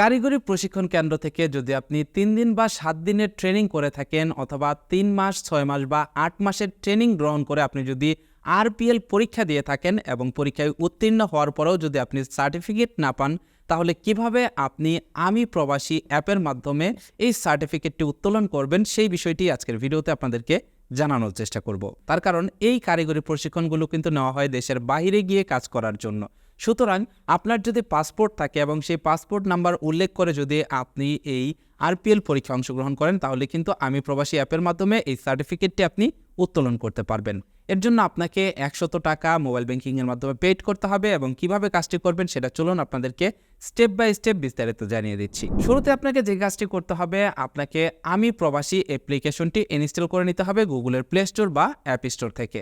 কারিগরি প্রশিক্ষণ কেন্দ্র থেকে যদি আপনি তিন দিন বা সাত দিনের ট্রেনিং করে থাকেন অথবা তিন মাস, ছয় মাস বা আট মাসের ট্রেনিং গ্রহণ করে আপনি যদি আরপিএল পরীক্ষা দিয়ে থাকেন এবং পরীক্ষায় উত্তীর্ণ হওয়ার পরেও যদি আপনি সার্টিফিকেট না পান, তাহলে কীভাবে আপনি আমি প্রবাসী অ্যাপের মাধ্যমে এই সার্টিফিকেটটি উত্তোলন করবেন সেই বিষয়টি আজকের ভিডিওতে আপনাদেরকে জানানোর চেষ্টা করব। তার কারণ এই কারিগরি প্রশিক্ষণগুলো কিন্তু নেওয়া হয় দেশের বাইরে গিয়ে কাজ করার জন্য। সুতরাং আপনার যদি পাসপোর্ট থাকে এবং সেই পাসপোর্ট নাম্বার উল্লেখ করে যদি আপনি এই আরপিএল পরীক্ষা অংশগ্রহণ করেন, তাহলে কিন্তু আমি প্রবাসী অ্যাপের মাধ্যমে এই সার্টিফিকেটটি আপনি উত্তোলন করতে পারবেন। এর জন্য আপনাকে একশত টাকা মোবাইল ব্যাঙ্কিংয়ের মাধ্যমে পেড করতে হবে এবং কীভাবে কাজটি করবেন সেটা চলুন আপনাদেরকে স্টেপ বাই স্টেপ বিস্তারিত জানিয়ে দিচ্ছি। শুরুতে আপনাকে যে কাজটি করতে হবে, আপনাকে আমি প্রবাসী অ্যাপ্লিকেশনটি ইনস্টল করে নিতে হবে গুগলের প্লে স্টোর বা অ্যাপ স্টোর থেকে।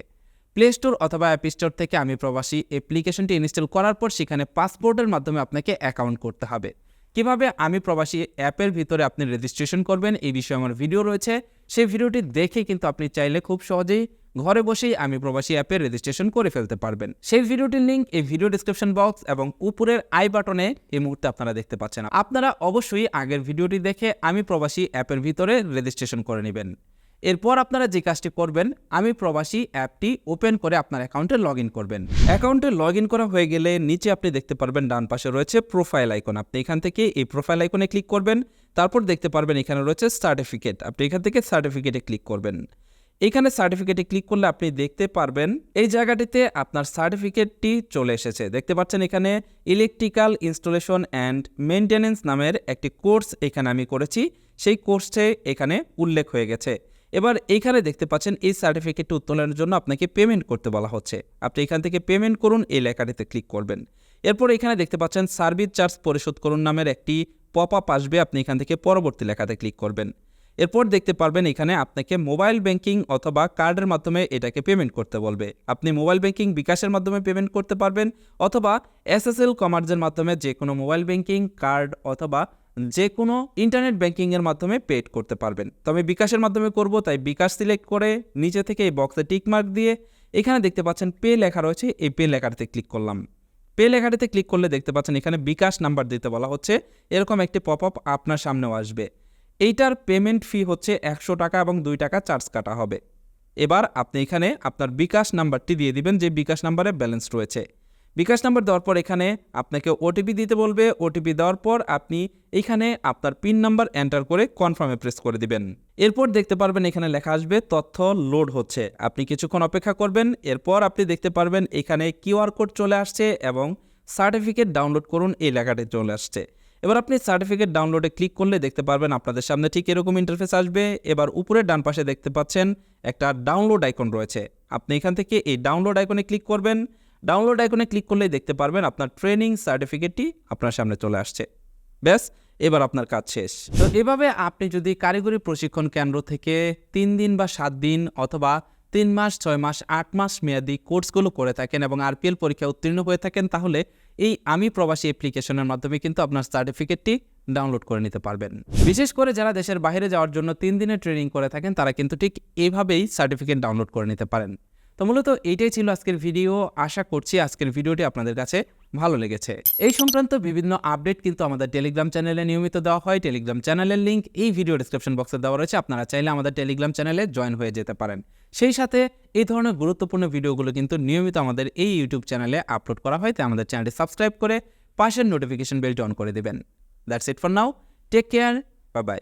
প্লে স্টোর অথবা অ্যাপ স্টোর থেকে আমি প্রবাসী অ্যাপ্লিকেশনটি ইনস্টল করার পর সেখানে পাসপোর্টের মাধ্যমে আপনাকে অ্যাকাউন্ট করতে হবে। কীভাবে আমি প্রবাসী অ্যাপের ভিতরে আপনি রেজিস্ট্রেশন করবেন এই বিষয়ে আমার ভিডিও রয়েছে। সেই ভিডিওটি দেখে কিন্তু আপনি চাইলে খুব সহজেই ঘরে বসেই আমি প্রবাসী অ্যাপের রেজিস্ট্রেশন করে ফেলতে পারবেন। সেই ভিডিওটির লিঙ্ক এই ভিডিও ডিসক্রিপশন বক্স এবং উপরের আই বাটনে এই মুহূর্তে আপনারা দেখতে পাচ্ছেন। আপনারা অবশ্যই আগের ভিডিওটি দেখে আমি প্রবাসী অ্যাপের ভিতরে রেজিস্ট্রেশন করে নেবেন। এরপর আপনারা যে কাজটি করবেন, আমি প্রবাসী অ্যাপটি ওপেন করে আপনার অ্যাকাউন্টে লগ করবেন। অ্যাকাউন্টে লগ করা হয়ে গেলে নিচে আপনি দেখতে পারবেন, ডান পাশে রয়েছে প্রোফাইল আইকন। আপনি এখান থেকে এই প্রোফাইল আইকনে ক্লিক করবেন, তারপর দেখতে পারবেন এখানে রয়েছে সার্টিফিকেট। আপনি এখান থেকে সার্টিফিকেটে ক্লিক করবেন। এখানে সার্টিফিকেটে ক্লিক করলে আপনি দেখতে পারবেন, এই জায়গাটিতে আপনার সার্টিফিকেটটি চলে এসেছে। দেখতে পাচ্ছেন এখানে ইলেকট্রিক্যাল ইনস্টলেশন অ্যান্ড মেনটেনেন্স নামের একটি কোর্স এখানে আমি করেছি। সেই কোর্সে এখানে উল্লেখ হয়ে গেছে। এবার এইখানে দেখতে পাচ্ছেন এই সার্টিফিকেটটি উত্তোলনের জন্য আপনাকে পেমেন্ট করতে বলা হচ্ছে। আপনি এখান থেকে পেমেন্ট করুন, এই লেখাটিতে ক্লিক করবেন। এরপর এখানে দেখতে পাচ্ছেন সার্ভিস চার্জ পরিশোধ করুন নামের একটি পপ আপ আসবে, আপনি এখান থেকে পরবর্তী লেখাতে ক্লিক করবেন। এরপর দেখতে পারবেন এখানে আপনাকে মোবাইল ব্যাংকিং অথবা কার্ডের মাধ্যমে এটাকে পেমেন্ট করতে বলবে। আপনি মোবাইল ব্যাংকিং বিকাশের মাধ্যমে পেমেন্ট করতে পারবেন, অথবা এসএসএল কমার্সের মাধ্যমে যে কোনো মোবাইল ব্যাংকিং কার্ড অথবা যে কোনো ইন্টারনেট ব্যাংকিংয়ের মাধ্যমে পেড করতে পারবেন। তবে বিকাশের মাধ্যমে করব, তাই বিকাশ সিলেক্ট করে নিচে থেকে এই বক্সে টিক মার্ক দিয়ে এখানে দেখতে পাচ্ছেন পে লেখা রয়েছে, এই পে লেখাটিতে ক্লিক করলাম। পে লেখাটিতে ক্লিক করলে দেখতে পাচ্ছেন এখানে বিকাশ নাম্বার দিতে বলা হচ্ছে, এরকম একটি পপ আপ আপনার সামনেও আসবে। এইটার পেমেন্ট ফি হচ্ছে একশো টাকা এবং দুই টাকা চার্জ কাটা হবে। এবার আপনি এখানে আপনার বিকাশ নাম্বারটি দিয়ে দিবেন, যে বিকাশ নাম্বারে ব্যালেন্স রয়েছে। বিকাশ নাম্বার দেওয়ার পর এখানে আপনাকে ওটিপি দিতে বলবে। ওটিপি দেওয়ার পর আপনি এখানে আপনার পিন নাম্বার এন্টার করে কনফার্মে প্রেস করে দিবেন। এরপর দেখতে পারবেন এখানে লেখা আসবে, তথ্য লোড হচ্ছে। আপনি কিছুক্ষণ অপেক্ষা করবেন। এরপর আপনি দেখতে পারবেন এখানে কিউআর কোড চলে আসছে এবং সার্টিফিকেট ডাউনলোড করুন এই লেখাটি চলে আসছে। এবার আপনি সার্টিফিকেট ডাউনলোডে ক্লিক করলে দেখতে পারবেন আপনাদের সামনে ঠিক এরকম ইন্টারফেস আসবে। এবার উপরের ডান পাশে দেখতে পাচ্ছেন একটা ডাউনলোড আইকন রয়েছে। আপনি এখান থেকে এই ডাউনলোড আইকনে ক্লিক করবেন। ডাউনলোড আইকনে ক্লিক করলেই দেখতে পারবেন আপনার ট্রেনিং সার্টিফিকেটটি আপনার সামনে চলে আসছে। ব্যাস, এবার আপনার কাজ শেষ। তো এভাবে আপনি যদি কারিগরি প্রশিক্ষণ কেন্দ্র থেকে তিন দিন বা সাত দিন অথবা তিন মাস, ছয় মাস, আট মাস মেয়াদি কোর্সগুলো করে থাকেন এবং আরপিএল পরীক্ষা উত্তীর্ণ হয়ে থাকেন, তাহলে এই আমি প্রবাসী অ্যাপ্লিকেশনের মাধ্যমে কিন্তু আপনার সার্টিফিকেটটি ডাউনলোড করে নিতে পারবেন। বিশেষ করে যারা দেশের বাইরে যাওয়ার জন্য তিন দিনের ট্রেনিং করে থাকেন, তারা কিন্তু ঠিক এভাবেই সার্টিফিকেট ডাউনলোড করে নিতে পারেন। তো মূলত এইটাই ছিল আজকের ভিডিও। আশা করছি আজকের ভিডিওটি আপনাদের কাছে ভালো লেগেছে। এই সংক্রান্ত বিভিন্ন আপডেট কিন্তু আমাদের টেলিগ্রাম চ্যানেলে নিয়মিত দেওয়া হয়। টেলিগ্রাম চ্যানেলের লিঙ্ক এই ভিডিও ডিসক্রিপশন বক্সে দেওয়া রয়েছে। আপনারা চাইলে আমাদের টেলিগ্রাম চ্যানেলে জয়েন হয়ে যেতে পারেন। সেই সাথে এই ধরনের গুরুত্বপূর্ণ ভিডিওগুলো কিন্তু নিয়মিত আমাদের এই ইউটিউব চ্যানেলে আপলোড করা হয়। তাই আমাদের চ্যানেলটি সাবস্ক্রাইব করে পাশের নোটিফিকেশন বেলটি অন করে দেবেন। That's it for now take care bye bye